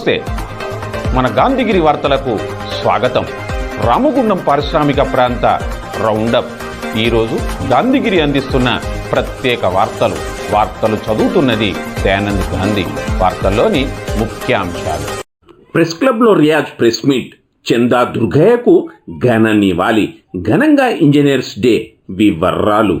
నమస్తే. మన గాంధీగిరి వార్తలకు స్వాగతం. రామగుండం పారిశ్రామిక ప్రాంత రౌండప్. ఈరోజు గాంధీగిరి అందిస్తున్న ప్రత్యేక వార్తలు. వార్తలు చదువుతున్నది దయానంద్ గాంధీ. వార్తల్లోని ముఖ్యాంశాలు. ప్రెస్ క్లబ్లో రియాజ్ ప్రెస్ మీట్. చందా దుర్గయ్యకు ఘన నివాలి ఘనంగా ఇంజనీర్స్ డే వివర్రాలు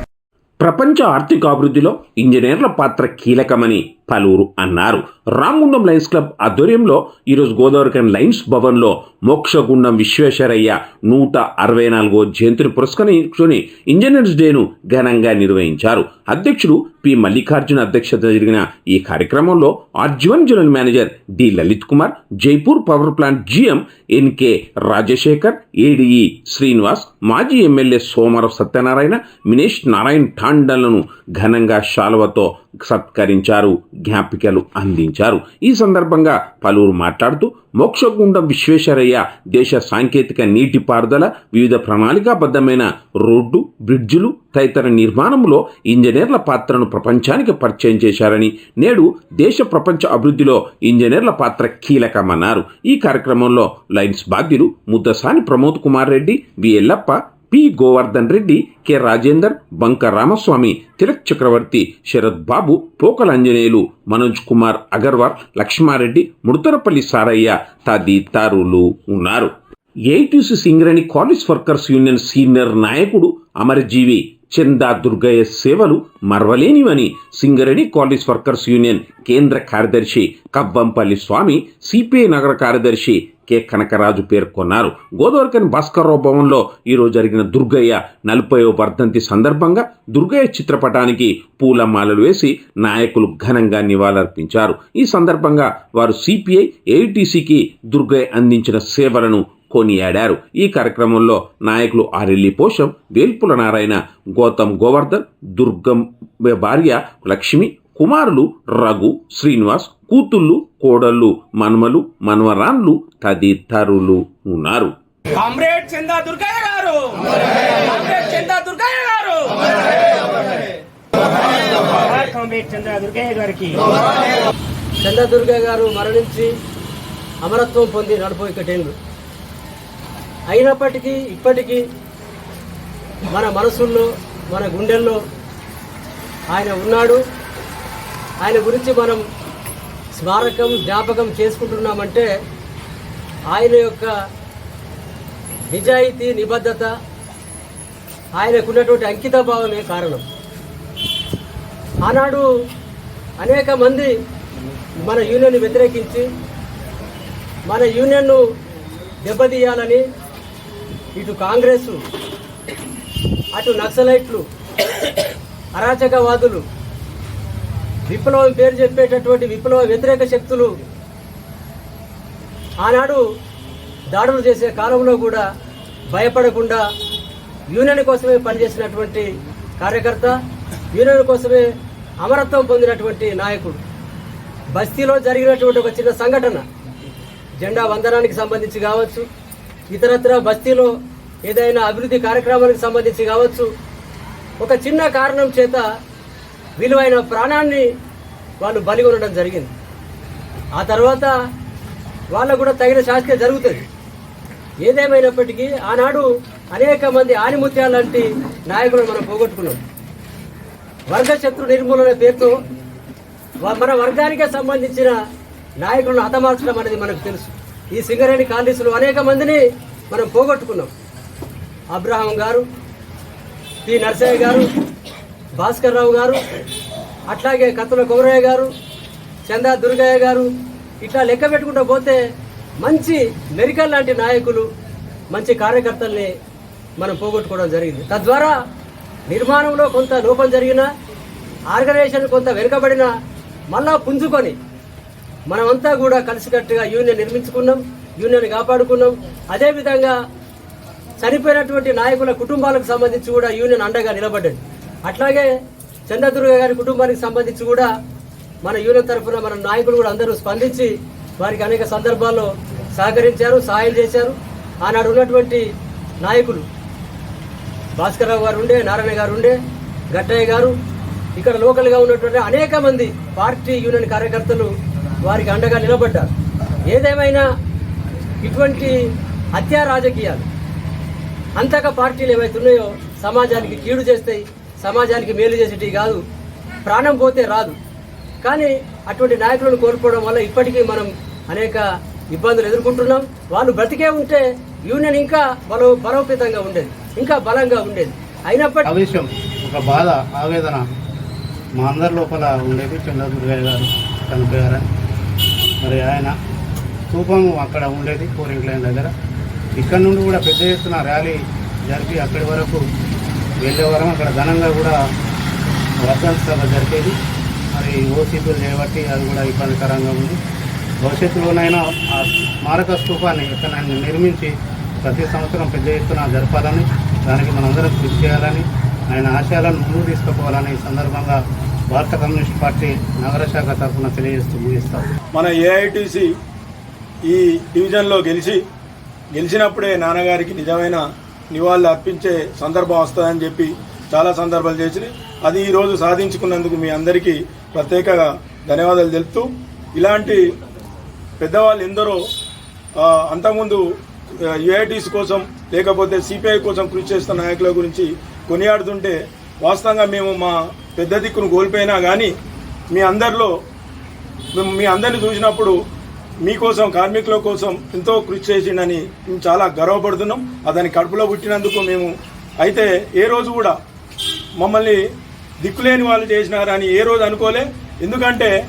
ప్రపంచ ఆర్థికాభివృద్ధిలో ఇంజనీర్ల పాత్ర కీలకమని పలువురు అన్నారు. రామగుండం లయన్స్ క్లబ్ ఆధ్వర్యంలో ఈరోజు గోదావరికన్ లయన్స్ భవన్లో మోక్షగుండం విశ్వేశ్వరయ్య నూట అరవై నాలుగో జయంతిని పురస్కరించుకుని ఇంజనీర్స్ డేను ఘనంగా నిర్వహించారు. అధ్యక్షుడు పి మల్లికార్జున అధ్యక్షత జరిగిన ఈ కార్యక్రమంలో RG one general manager D Lalit Kumar Jaipur power plant GM NK Rajasekhar ADE Srinivas మాజీ ఎమ్మెల్యే సోమర సత్యనారాయణ మినేష్ నారాయణ్ ఠాండలను ఘనంగా శాలువతో సత్కరించారు. జ్ఞాపికలు అందించారు. ఈ సందర్భంగా పలువురు మాట్లాడుతూ మోక్షగుండం విశ్వేశ్వరయ్య దేశ సాంకేతిక నీటిపారుదల వివిధ ప్రణాళికాబద్ధమైన రోడ్డు బ్రిడ్జులు తదితర నిర్మాణంలో ఇంజనీర్ల పాత్రను ప్రపంచానికి పరిచయం చేశారని నేడు దేశ ప్రపంచ అభివృద్ధిలో ఇంజనీర్ల పాత్ర కీలకమన్నారు. ఈ కార్యక్రమంలో లైన్స్ బాధ్యులు Muddasani Pramod Kumar Reddy V Yellappa P. Govardhan Reddy K. Rajender Banka Ramaswamy Tilak చక్రవర్తి శరత్ బాబు పోకల అంజనేయులు మనోజ్ కుమార్ అగర్వాల్ లక్ష్మారెడ్డి ముడతరపల్లి సారయ్య తదితరులు ఉన్నారు. AITC Singareni collieries workers union senior నాయకుడు అమరజీవి చందా దుర్గయ్య సేవలు మరవలేనివని సింగరేణి కాలేజ్ వర్కర్స్ యూనియన్ కేంద్ర కార్యదర్శి కవ్వంపల్లి స్వామి సిపిఐ నగర కార్యదర్శి కె కనకరాజు పేర్కొన్నారు గోదావరికని భాస్కర్రావు భవన్లో ఈరోజు జరిగిన దుర్గయ్య నలభైవ వర్ధంతి సందర్భంగా దుర్గయ్య చిత్రపటానికి పూలమాలలు వేసి నాయకులు ఘనంగా నివాళులర్పించారు. ఈ సందర్భంగా వారు సిపిఐ ఏటీసీకి దుర్గయ్య అందించిన సేవలను కొనియాడారు. ఈ కార్యక్రమంలో నాయకులు ఆరెల్లి పోషం వేల్పుల నారాయణ గౌతమ్ గోవర్ధన్ దుర్గం భార్య లక్ష్మి కుమారులు రఘు శ్రీనివాస్ కూతుళ్ళు కోడళ్ళు మన్మలు మన్వరాన్లు తదితరులు ఉన్నారు. కామ్రేడ్ చందా దుర్గయ్య గారు! కామ్రేడ్ చందా దుర్గయ్య గారు! కామ్రేడ్ చందా దుర్గయ్య గారికి! చంద్రదుర్గ గారు మరణించి అమరత్వం పొంది నలభై ఒకటేళ్ళు అయినప్పటికీ ఇప్పటికీ మన మనసుల్లో మన గుండెల్లో ఆయన ఉన్నాడు. ఆయన గురించి మనం స్మారకం జ్ఞాపకం చేసుకుంటున్నామంటే ఆయన యొక్క నిజాయితీ నిబద్ధత ఆయనకున్నటువంటి అంకితభావమే కారణం. ఆనాడు అనేక మంది మన యూనియన్ వ్యతిరేకించి మన యూనియన్ను దెబ్బతీయాలని ఇటు కాంగ్రెస్ అటు నక్సలైట్లు అరాచకవాదులు విప్లవం పేరు చెప్పేటటువంటి విప్లవ వ్యతిరేక శక్తులు ఆనాడు దాడులు చేసే కాలంలో కూడా భయపడకుండా యూనియన్ కోసమే పనిచేసినటువంటి కార్యకర్త యూనియన్ కోసమే అమరత్వం పొందినటువంటి నాయకుడు. బస్తీలో జరిగినటువంటి ఒక చిన్న సంఘటన జెండా వందనానికి సంబంధించి కావచ్చు ఇతరత్ర బస్తీలో ఏదైనా అభివృద్ధి కార్యక్రమానికి సంబంధించి కావచ్చు. ఒక చిన్న కారణం చేత విలువైన ప్రాణాన్ని వాళ్ళు బలిగొనడం జరిగింది. ఆ తర్వాత వాళ్ళకు కూడా తగిన శాస్త్రం జరుగుతుంది. ఏదేమైనప్పటికీ ఆనాడు అనేక మంది ఆనిముత్యాలు లాంటి నాయకులను మనం పోగొట్టుకున్నాం. వర్గ శత్రు నిర్మూలన పేరుతో మన వర్గానికే సంబంధించిన నాయకులను హతమార్చడం అనేది మనకు తెలుసు. ఈ సింగరేణి కాలనీసులు అనేక మందిని మనం పోగొట్టుకున్నాం. అబ్రహాం గారు పి నర్సయ్య గారు భాస్కర్ రావు గారు అట్లాగే కత్తుల గౌరయ్య గారు చందా దుర్గయ్య గారు ఇట్లా లెక్క పెట్టుకుంటూ పోతే మంచి మెరికల్ లాంటి నాయకులు మంచి కార్యకర్తల్ని మనం పోగొట్టుకోవడం జరిగింది. తద్వారా నిర్మాణంలో కొంత లోపం జరిగినా ఆర్గనైజేషన్ కొంత వెనుకబడినా మళ్ళా పుంజుకొని మనమంతా కూడా కలిసికట్టుగా యూనియన్ నిర్మించుకున్నాం యూనియన్ కాపాడుకున్నాం. అదేవిధంగా చనిపోయినటువంటి నాయకుల కుటుంబాలకు సంబంధించి కూడా యూనియన్ అండగా నిలబడ్డది. అట్లాగే చంద్రదుర్గ గారి కుటుంబానికి సంబంధించి కూడా మన యూనియన్ తరఫున మన నాయకులు కూడా అందరూ స్పందించి వారికి అనేక సందర్భాల్లో సహకరించారు సహాయం చేశారు. ఆనాడు ఉన్నటువంటి నాయకులు భాస్కరరావు గారు ఉండే నారాయణ గారు ఉండే గట్టయ్య గారు ఇక్కడ లోకల్గా ఉన్నటువంటి అనేక మంది పార్టీ యూనియన్ కార్యకర్తలు వారికి అండగా నిలబడ్డారు. ఏదేమైనా ఇటువంటి హత్యా రాజకీయాలు అంతక పార్టీలు ఏవైతే ఉన్నాయో సమాజానికి కీడు చేస్తాయి సమాజానికి మేలు చేసేటివి కాదు. ప్రాణం పోతే రాదు. కానీ అటువంటి నాయకులను కోల్పోవడం వల్ల ఇప్పటికీ మనం అనేక ఇబ్బందులు ఎదుర్కొంటున్నాం. వాళ్ళు బ్రతికే ఉంటే యూనియన్ ఇంకా బలో బలోపేతంగా ఉండేది. ఇంకా బలంగా ఉండేది. అయినప్పటికీ ఆవేశం ఒక బాధ ఆవేదన మా అందరి లోపల ఉండేది చంద్రదుర్గయ్య గారు చనిపోయారని మరి ఆయన స్థూపం అక్కడ ఉండేది ఫోరింగ్ లైన్ దగ్గర. ఇక్కడ నుండి కూడా పెద్ద ఎత్తున ర్యాలీ జరిపి అక్కడి వరకు వెళ్ళే అక్కడ ఘనంగా కూడా వర్ధంత సభ జరిపేది మరి ఓసీపీలు చేయబట్టి అది కూడా ఇబ్బందికరంగా ఉంది. భవిష్యత్తులోనైనా ఆ స్మారక స్థూపాన్ని ఎక్కడైనా నిర్మించి ప్రతి సంవత్సరం పెద్ద ఎత్తున జరపాలని దానికి మనందరం కృషి చేయాలని ఆయన ఆశయాలను ముందుకు తీసుకుపోవాలని ఈ సందర్భంగా భారత కమ్యూనిస్ట్ పార్టీ నగర శాఖ తరఫున తెలియజేస్తూ ముగిస్తాం మన ఏఐటీసీ ఈ డివిజన్లో గెలిచి గెలిచినప్పుడే నాన్నగారికి నిజమైన నివాళులు అర్పించే సందర్భం వస్తుందని చెప్పి చాలా సందర్భాలు చేసి అది ఈరోజు సాధించుకున్నందుకు మీ అందరికీ ప్రత్యేకంగా ధన్యవాదాలు తెలుపుతూ ఇలాంటి పెద్దవాళ్ళు ఎందరో అంతకుముందు యుఐటీస్ కోసం లేకపోతే సిపిఐ కోసం కృషి చేస్తున్న నాయకుల గురించి కొనియాడుతుంటే వాస్తవంగా మేము మా పెద్ద దిక్కును కోల్పోయినా కానీ మీ అందరిలో మేము మీ అందరిని చూసినప్పుడు మీకోసం కార్మికుల కోసం ఎంతో కృషి చేసిండని మేము చాలా గర్వపడుతున్నాం. అతని కడుపులో పుట్టినందుకు మేము అయితే ఏ రోజు కూడా మమ్మల్ని దిక్కులేని వాళ్ళు చేసినారని ఏ రోజు అనుకోలే. ఎందుకంటే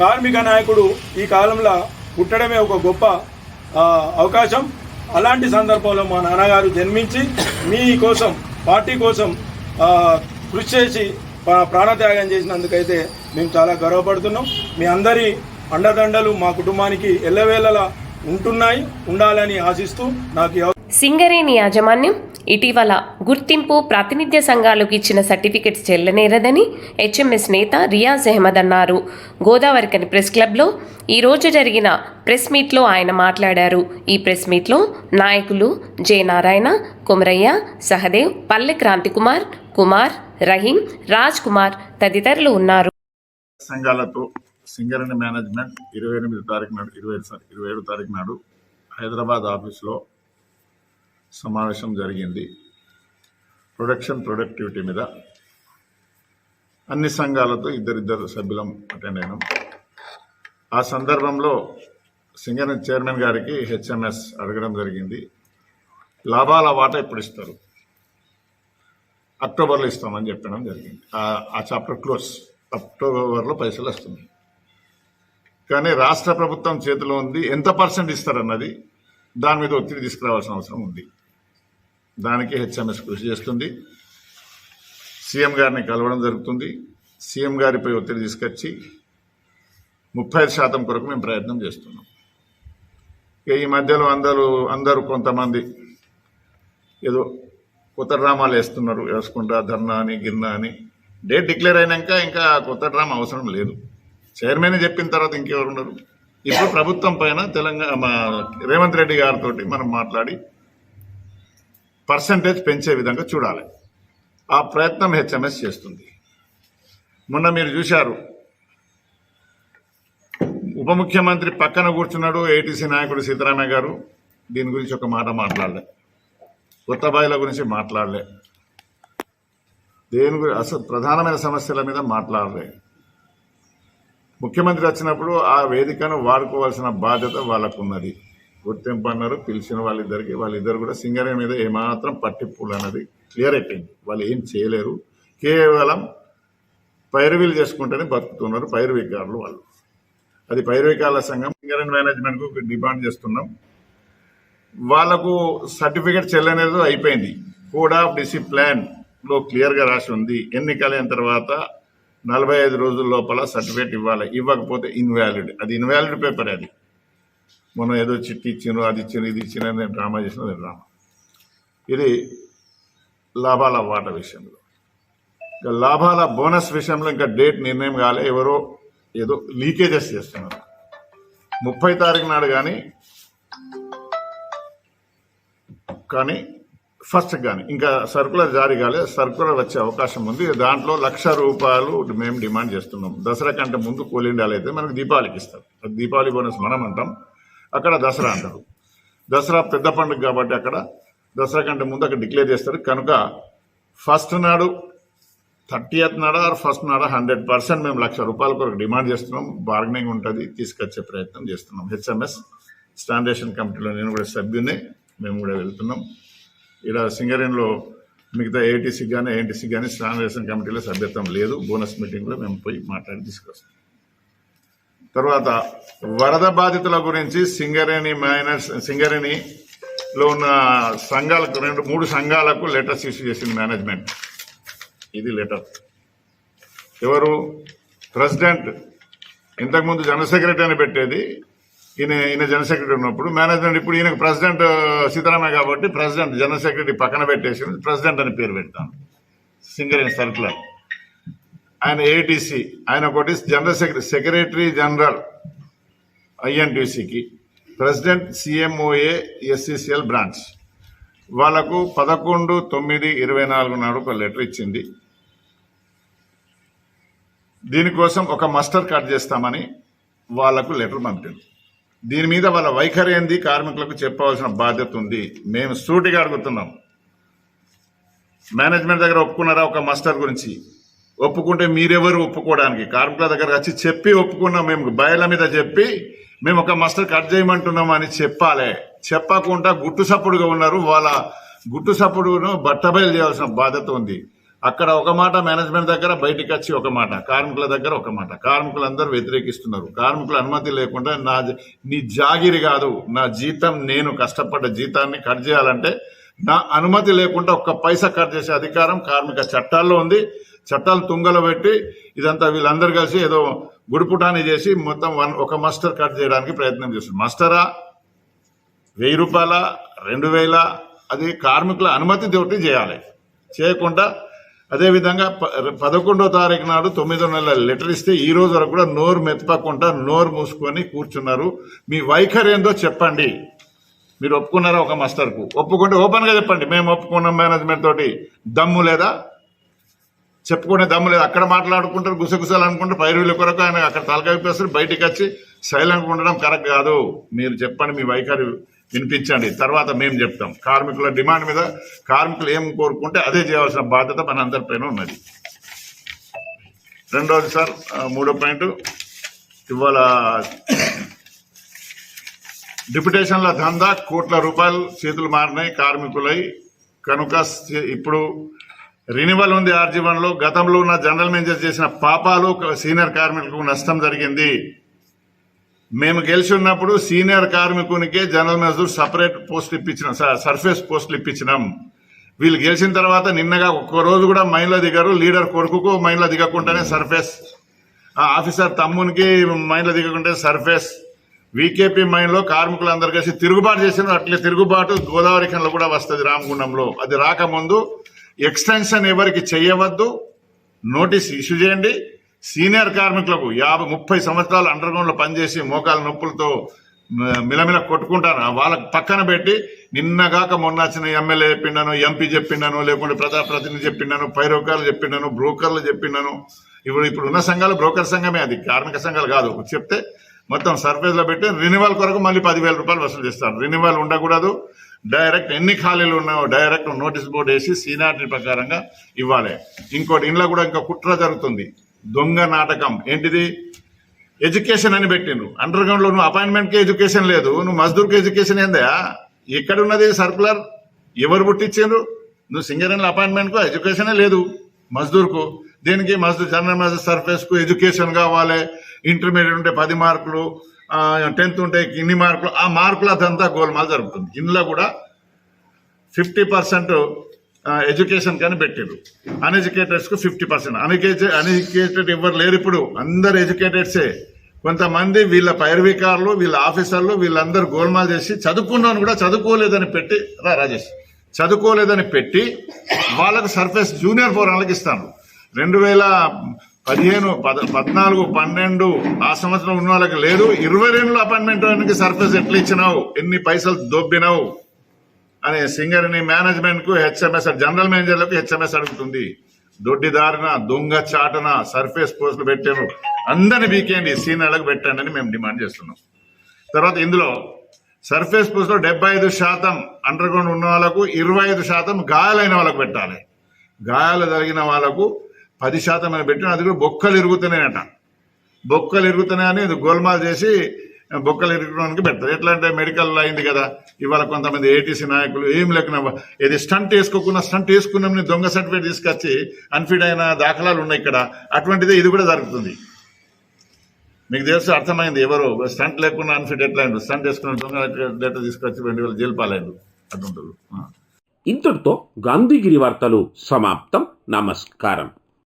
కార్మిక నాయకుడు ఈ కాలంలో పుట్టడమే ఒక గొప్ప అవకాశం. అలాంటి సందర్భంలో మా నాన్నగారు జన్మించి మీ కోసం పార్టీ కోసం కృషి చేసి ప్రా- ప్రాణత్యాగం చేసినందుకైతే మేము చాలా గర్వపడుతున్నాం. మీ అందరి అండదండలు మా కుటుంబానికి ఎల్లవేళలా ఉంటున్నాయి ఉండాలని ఆశిస్తూ నాకు సింగరేణి యాజమాన్యం ఇటీవల గుర్తింపు ప్రాతినిధ్య సంఘాలకు ఇచ్చిన సర్టిఫికెట్స్ చెల్లనేరదని హెచ్ఎంఎస్ నేత రియాజ్ అహ్మద్ అన్నారు. గోదావరికని ప్రెస్ క్లబ్లో ఈరోజు జరిగిన ప్రెస్ మీట్లో ఆయన మాట్లాడారు. ఈ ప్రెస్ మీట్లో నాయకులు జె నారాయణ కుమరయ్య సహదేవ్ పల్లె క్రాంతికుమార్ కుమార్ రహీం రాజ్ కుమార్ తదితరులు ఉన్నారు. సంఘాలతో సింగరేణి మేనేజ్మెంట్ ఇరవై ఎనిమిది తారీఖు నాడు ఇరవై సారీ ఇరవై ఏడు తారీఖు నాడు హైదరాబాద్ ఆఫీస్లో సమావేశం జరిగింది. ప్రొడక్షన్ ప్రొడక్టివిటీ మీద అన్ని సంఘాలతో ఇద్దరిద్దరు సభ్యులం అటెండ్ అయినాం. ఆ సందర్భంలో సింగరేణి చైర్మన్ గారికి హెచ్ఎంఎస్ అడగడం జరిగింది. లాభాల వాటా ఎప్పుడు ఇస్తారు. అక్టోబర్లో ఇస్తామని చెప్పడం జరిగింది. ఆ- ఆ చాప్టర్ క్లోజ్. అక్టోబర్లో పైసలు వస్తున్నాయి. కానీ రాష్ట్ర ప్రభుత్వం చేతిలో ఉంది. ఎంత పర్సెంట్ ఇస్తారన్నది దాని మీద ఒత్తిడి తీసుకురావాల్సిన అవసరం ఉంది. దానికి హెచ్ఎంఎస్ కృషి చేస్తుంది. సీఎం గారిని కలవడం జరుగుతుంది. సీఎం గారిపై ఒత్తిడి తీసుకొచ్చి ముప్పై ఐదు శాతం కొరకు మేము ప్రయత్నం చేస్తున్నాం. ఇక ఈ మధ్యలో అందరూ అందరూ కొంతమంది ఏదో కొత్త డ్రామాలు వేస్తున్నారు. వేసుకుంటా ధర్నా అని గిర్నా అని. డేట్ డిక్లేర్ అయినాక ఇంకా కొత్త డ్రామా అవసరం లేదు. చైర్మన్ చెప్పిన తర్వాత ఇంకెవరు ఉండరు ఇప్పుడు ప్రభుత్వం పైన తెలంగాణ మా రేవంత్ రెడ్డి గారితో మనం మాట్లాడి పర్సంటేజ్ పెంచే విధంగా చూడాలి. ఆ ప్రయత్నం హెచ్ఎంఎస్ చేస్తుంది. మొన్న మీరు చూశారు. ఉప ముఖ్యమంత్రి పక్కన కూర్చున్నాడు ఏటీసీ నాయకుడు సీతారామయ్య గారు. దీని గురించి ఒక మాట మాట్లాడలే. కొత్త బాయిల గురించి మాట్లాడలే. దేని గురించి అసలు ప్రధానమైన సమస్యల మీద మాట్లాడలే. ముఖ్యమంత్రి వచ్చినప్పుడు ఆ వేదికను వాడుకోవాల్సిన బాధ్యత వాళ్ళకున్నది. గుర్తింపు అన్నారు పిలిచిన వాళ్ళిద్దరికి వాళ్ళిద్దరు కూడా సింగరే మీద ఏమాత్రం పట్టింపులు అన్నది క్లియర్ అయిపోయింది. వాళ్ళు ఏం చేయలేరు. కేవలం పైరవీలు చేసుకుంటేనే బతుకుతున్నారు పైరవికారులు వాళ్ళు. అది పైరవికాల సంఘం సింగరేన్ మేనేజ్మెంట్కు డిమాండ్ చేస్తున్నాం. వాళ్ళకు సర్టిఫికేట్ చెల్లనేది అయిపోయింది. కోడ్ ఆఫ్ డిసిప్లిన్లో క్లియర్గా రాసి ఉంది. ఎన్నికలైన తర్వాత నలభై ఐదు రోజుల లోపల సర్టిఫికేట్ ఇవ్వాలి. ఇవ్వకపోతే ఇన్వాలిడ్. అది ఇన్వాలిడ్ పేపర్ అది. మనం ఏదో చిట్టి ఇచ్చిండ్రు అది ఇచ్చిన ఇది ఇచ్చిన నేను డ్రామా చేసిన డ్రామా. ఇది లాభాల వాట విషయంలో. ఇంకా లాభాల బోనస్ విషయంలో ఇంకా డేట్ నిర్ణయం కాలే. ఎవరో ఏదో లీకేజెస్ చేస్తున్నారు. ముప్పై తారీఖు నాడు కానీ కానీ ఫస్ట్ కానీ ఇంకా సర్కులర్ జారీ కాలేదు సర్కులర్ వచ్చే అవకాశం ఉంది. దాంట్లో లక్ష రూపాయలు మేము డిమాండ్ చేస్తున్నాం. దసరా కంటే ముందు కూలిండాలు అయితే మనకు దీపావళికి ఇస్తారు. దీపావళి బోనస్ మనం అంటాం. అక్కడ దసరా అంటారు. దసరా పెద్ద పండుగ కాబట్టి అక్కడ దసరా కంటే ముందు అక్కడ డిక్లేర్ చేస్తారు. కనుక ఫస్ట్ నాడు థర్టీయత్ నాడ ఆర్ ఫస్ట్ నాడ హండ్రెడ్ పర్సెంట్ మేము లక్ష రూపాయల కొరకు డిమాండ్ చేస్తున్నాం. బార్గెనింగ్ ఉంటుంది. తీసుకొచ్చే ప్రయత్నం చేస్తున్నాం. హెచ్ఎంఎస్ స్టాండేషన్ కమిటీలో నేను కూడా సభ్యునే మేము కూడా వెళ్తున్నాం. ఇక్కడ సింగరేణిలో మిగతా ఏటీసీకి కానీ ఏఎన్టీసీ కానీ స్టాండేషన్ కమిటీలో సభ్యత్వం లేదు. బోనస్ మీటింగ్లో మేము పోయి మాట్లాడి తీసుకొస్తాం తర్వాత వరద బాధితుల గురించి సింగరేణి మైనర్స్ సింగరేణిలో ఉన్న సంఘాలకు రెండు మూడు సంఘాలకు లెటర్స్ ఇష్యూ చేసింది మేనేజ్మెంట్ ఇది లెటర్ ఎవరు? ప్రెసిడెంట్ ఇంతకుముందు జనరల్ సెక్రటరీని పెట్టేది ఈయన ఈయన జనరల్ సెక్రటరీ ఉన్నప్పుడు మేనేజ్మెంట్ ఇప్పుడు ఈయనకు ప్రెసిడెంట్ సీతారామయ్య కాబట్టి ప్రెసిడెంట్ జనరల్ సెక్రటరీ పక్కన పెట్టేసి ప్రెసిడెంట్ అని పేరు పెడతాను. సింగరేణి సర్కులర్ ఆయన ఏటీసీ ఆయన ఒకటి జనరల్ సెక్రటరీ సెక్రటరీ జనరల్ ఐఎన్టీసీకి ప్రెసిడెంట్ సిఎంఓఏ ఎస్సీసీఎల్ బ్రాంచ్ వాళ్ళకు పదకొండు తొమ్మిది ఇరవై నాలుగు నాడు ఒక లెటర్ ఇచ్చింది. దీనికోసం ఒక మస్టర్ కట్ చేస్తామని వాళ్ళకు లెటర్ పంపింది. దీని మీద వాళ్ళ వైఖరి ఏంది? కార్మికులకు చెప్పవలసిన బాధ్యత ఉంది. మేము సూటిగా అడుగుతున్నాం. మేనేజ్మెంట్ దగ్గర ఒప్పుకున్నారా ఒక మాస్టర్ గురించి? ఒప్పుకుంటే మీరెవరు ఒప్పుకోవడానికి? కార్మికుల దగ్గర వచ్చి చెప్పి ఒప్పుకున్నాం మేము. బయల మీద చెప్పి మేము ఒక మాస్టర్ కట్ చేయమంటున్నాం అని చెప్పాలి. చెప్పకుండా గుట్టు సప్పుడుగా ఉన్నారు. వాళ్ళ గుట్టు సప్పుడును బట్టబయలు చేయాల్సిన బాధ్యత ఉంది. అక్కడ ఒక మాట మేనేజ్మెంట్ దగ్గర బయటికి వచ్చి ఒక మాట కార్మికుల దగ్గర ఒక మాట. కార్మికులందరూ వ్యతిరేకిస్తున్నారు. కార్మికుల అనుమతి లేకుండా నా నీ జాగిరి కాదు నా జీతం నేను కష్టపడ్డ జీతాన్ని కట్ చేయాలంటే నా అనుమతి లేకుండా ఒక్క పైసా కట్ చేసే అధికారం కార్మిక చట్టాల్లో ఉంది. చట్టాలు తుంగలో పెట్టి ఇదంతా వీళ్ళందరూ కలిసి ఏదో గుడిపుటాన్ని చేసి మొత్తం వన్ ఒక మస్టర్ కట్ చేయడానికి ప్రయత్నం చేస్తుంది మస్టరా? వెయ్యి రూపాయల? రెండు వేల? అది కార్మికుల అనుమతి తోటి చేయాలి. చేయకుండా అదేవిధంగా ప- పదకొండో తారీఖు నాడు తొమ్మిదో నెలల లెటర్ ఇస్తే ఈ రోజు వరకు కూడా నోరు మెత్తపకుండా నోరు మూసుకొని కూర్చున్నారు. మీ వైఖరి ఏందో చెప్పండి. మీరు ఒప్పుకున్నారా ఒక మాస్టర్కు? ఒప్పుకుంటే ఓపెన్గా చెప్పండి. మేము ఒప్పుకున్నాం మేనేజ్మెంట్ తోటి దమ్ము లేదా? చెప్పుకునే దమ్ము లేదు? అక్కడ మాట్లాడుకుంటారు గుసగుసలు అనుకుంటారు పైరువుల కొరకు ఆయన అక్కడ తలకైపేస్తారు బయటికి వచ్చి సైలెంట్ ఉండడం కరెక్ట్ కాదు. మీరు చెప్పండి మీ వైఖరి వినిపించండి. తర్వాత మేము చెప్తాం. కార్మికుల డిమాండ్ మీద కార్మికులు ఏం కోరుకుంటే అదే చేయాల్సిన బాధ్యత మనందరిపైన ఉన్నది. రెండోది సార్ మూడో పాయింట్. ఇవాళ డిప్యుటేషన్ల దందా కోట్ల రూపాయలు చేతులు మారినాయి కార్మికులై. కనుక ఇప్పుడు రినివల్ ఉంది ఆర్జీవన్లో గతంలో ఉన్న జనరల్ మేనేజర్ చేసిన పాపాలు సీనియర్ కార్మికులకు నష్టం జరిగింది. మేము గెలిచి ఉన్నప్పుడు సీనియర్ కార్మికునికే జనరల్ మేనేజర్ సపరేట్ పోస్ట్ ఇప్పించినాం సార్ సర్ఫేస్ పోస్టులు ఇప్పించినాం. వీళ్ళు గెలిచిన తర్వాత నిన్నగా ఒక్క రోజు కూడా మైన్లో దిగారు లీడర్ కొడుకుకు మైన్లో దిగకుండానే సర్ఫేస్. ఆ ఆఫీసర్ తమ్మునికి మైన్లో దిగకుంటే సర్ఫేస్. వీకేపీ మైన్లో కార్మికులందరూ కలిసి తిరుగుబాటు చేసిన అట్లే తిరుగుబాటు గోదావరి ఖండ్లో కూడా వస్తుంది రామగుండంలో. అది రాకముందు ఎక్స్టెన్షన్ ఎవరికి చేయవద్దు నోటీస్ ఇష్యూ చేయండి. సీనియర్ కార్మికులకు యాభై ముప్పై సంవత్సరాలు అండర్ గ్రౌండ్లో పనిచేసి మోకాల నొప్పులతో మిలమిల కొట్టుకుంటాను. వాళ్ళకి పక్కన పెట్టి నిన్నగాక మొన్న వచ్చిన ఎమ్మెల్యే చెప్పిండను ఎంపీ చెప్పిండను లేకుంటే ప్రజాప్రతినిధి చెప్పిండను పైరోకాలు చెప్పిండను బ్రోకర్లు చెప్పిండను ఇప్పుడు ఇప్పుడు ఉన్న సంఘాలు బ్రోకర్ సంఘమే అది కార్మిక సంఘాలు కాదు. చెప్తే మొత్తం సర్ఫేస్లో పెట్టి రినివల్ కొరకు మళ్ళీ పదివేల రూపాయలు వసూలు చేస్తారు. రినివల్ ఉండకూడదు. డైరెక్ట్ ఎన్ని ఖాళీలు ఉన్నాయో డైరెక్ట్ నోటీస్ బోర్డు వేసి సీనారిటీ ప్రకారంగా ఇవ్వాలి. ఇంకోటి ఇంట్లో కూడా ఇంకా కుట్ర జరుగుతుంది. దొంగ నాటకం. ఏంటిది? ఎడ్యుకేషన్ అని పెట్టిండ్రు. అండర్ గ్రౌండ్లో నువ్వు అపాయింట్మెంట్కి ఎడ్యుకేషన్ లేదు నువ్వు మజ్దూర్కి ఎడ్యుకేషన్ ఏందా? ఎక్కడున్నది సర్కులర్. ఎవరు పుట్టించిండ్రు? నువ్వు సింగరేణి అపాయింట్మెంట్కు ఎడ్యుకేషనే లేదు మజ్దూర్కు. దీనికి మజ్దూర్ జనరల్ మజ్దూర్ సర్ఫేస్కు ఎడ్యుకేషన్ కావాలి. ఇంటర్మీడియట్ ఉంటే పది మార్కులు టెన్త్ ఉంటే ఇన్ని మార్కులు. ఆ మార్కులు అదంతా గోల్మాల్ జరుగుతుంది. ఇందులో కూడా ఫిఫ్టీ పర్సెంట్ ఎడ్యుకేషన్ కానీ పెట్టారు అన్ఎడ్యుకేటెడ్స్కు ఫిఫ్టీ పర్సెంట్. అన్ఎడ్యుకేటెడ్ అన్ఎడ్యుకేటెడ్ ఎవరు లేరు ఇప్పుడు. అందరు ఎడ్యుకేటెడ్సే. కొంతమంది వీళ్ళ పైర్వికారులు వీళ్ళ ఆఫీసర్లు వీళ్ళందరూ గోల్మాల్ చేసి చదువుకున్నాను కూడా చదువుకోలేదని పెట్టి రా రాజేష్ చదువుకోలేదని పెట్టి వాళ్ళకు సర్ఫేస్ జూనియర్ పోరాళ్ళకి ఇస్తాను రెండు వేల పదిహేను పద పద్నాలుగు పన్నెండు ఆ సంవత్సరం ఉన్న వాళ్ళకి లేదు. ఇరవై రెండులో అపాయింట్మెంట్ సర్ఫేస్ ఎట్లా ఇచ్చినావు? ఎన్ని పైసలు దొబ్బినావు? అనే సింగర్ని మేనేజ్మెంట్కు హెచ్ఎంఎస్ జనరల్ మేనేజర్లకు హెచ్ఎంఎస్ అడుగుతుంది. దొడ్డిదారిన దొంగ చాటన సర్ఫేస్ పోస్టులు పెట్టారు. అందరిని బీకేయండి సీనియర్లకు పెట్టండి అని మేము డిమాండ్ చేస్తున్నాం. తర్వాత ఇందులో సర్ఫేస్ పోస్టులో డెబ్బై ఐదు శాతం అండర్ గ్రౌండ్ ఉన్న వాళ్ళకు ఇరవై ఐదు శాతం గాయాలైన వాళ్ళకు పెట్టాలి. గాయాలు జరిగిన వాళ్ళకు పది శాతం అని పెట్టిన అది కూడా బొక్కలు ఇరుగుతున్నాయట. బొక్కలు ఇరుగుతున్నాయని ఇది గోల్మాల్ చేసి బొక్కలు ఇరగడానికి పెడతారు. ఎట్లా అంటే మెడికల్ అయింది కదా ఇవాళ కొంతమంది ఏటీసీ నాయకులు ఏం లేకున్నా ఇది స్టంట్ వేసుకోకుండా స్టంట్ వేసుకున్నాం దొంగ సర్టిఫికేట్ తీసుకొచ్చి అన్ఫిట్ అయిన దాఖలాలు ఉన్నాయి ఇక్కడ అటువంటిదే ఇది కూడా జరుగుతుంది. మీకు తెలుసు అర్థమైంది ఎవరు? స్టంట్ లేకుండా అన్ఫిట్ ఎట్లా అయిండు స్టంట్ వేసుకున్న దొంగ డేటా తీసుకొచ్చి రెండు వేల జైలు పాలైండు అటుంటారు ఇంతటితో గాంధీగిరి వార్తలు సమాప్తం. నమస్కారం.